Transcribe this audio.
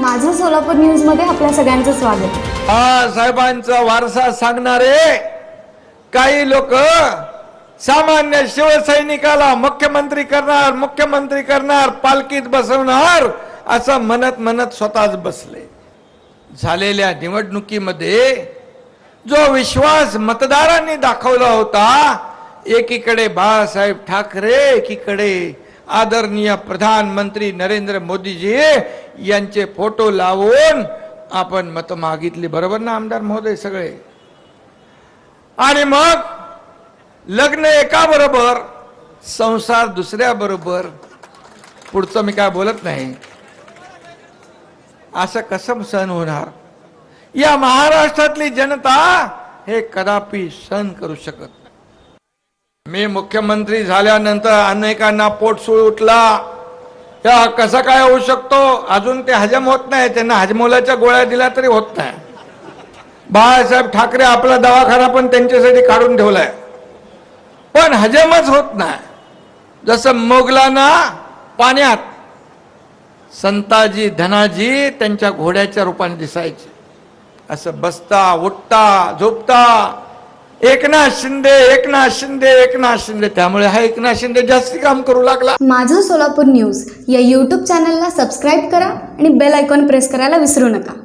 माझं सोलापूर न्यूजमध्ये आपल्या सगळ्यांचं स्वागत. बाळासाहेबांचा वारसा सांगणारे काही लोक सामान्य शिवसैनिकाला मुख्यमंत्री करणार मुख्यमंत्री करणार पालखीत बसवणार असं म्हणत म्हणत स्वतःच बसले. झालेल्या निवडणुकीमध्ये जो विश्वास मतदारांनी दाखवला होता एकीकडे बाळासाहेब ठाकरे एकीकडे आदरणीय प्रधानमंत्री नरेंद्र मोदीजी यांचे फोटो लावून आपण मत मागितली बरोबर ना आमदार महोदय सगळे? आणि मग लग्न एका बरोबर संसार दुसऱ्या बरोबर पुढचं मी काय बोलत नाही. असं कसं सहन होणार? या महाराष्ट्रातली जनता हे कदापि सहन करू शकत मी मुख्यमंत्री झाल्यानंतर अनेकांना पोटसूळ उठला. या कसं काय होऊ शकतो? अजून ते हजम होत नाही. त्यांना हजमोलाच्या गोळ्या दिल्या तरी होत नाही. बाळासाहेब ठाकरे आपला दवाखाना पण त्यांच्यासाठी काढून ठेवलाय. पण हजमच होत नाही. जसं मोगलांना पाण्यात संताजी धनाजी त्यांच्या घोड्याच्या रूपाने दिसायचे. असं बसता उठता झोपता एकनाथ शिंदे एकनाथ शिंदे एकनाथ शिंदे. त्यामुळे हा एकनाथ शिंदे जास्त काम करू लागला. माझं सोलापूर न्यूज या यूट्यूब चॅनलला सबस्क्राईब करा आणि बेल आयकॉन प्रेस करायला विसरू नका.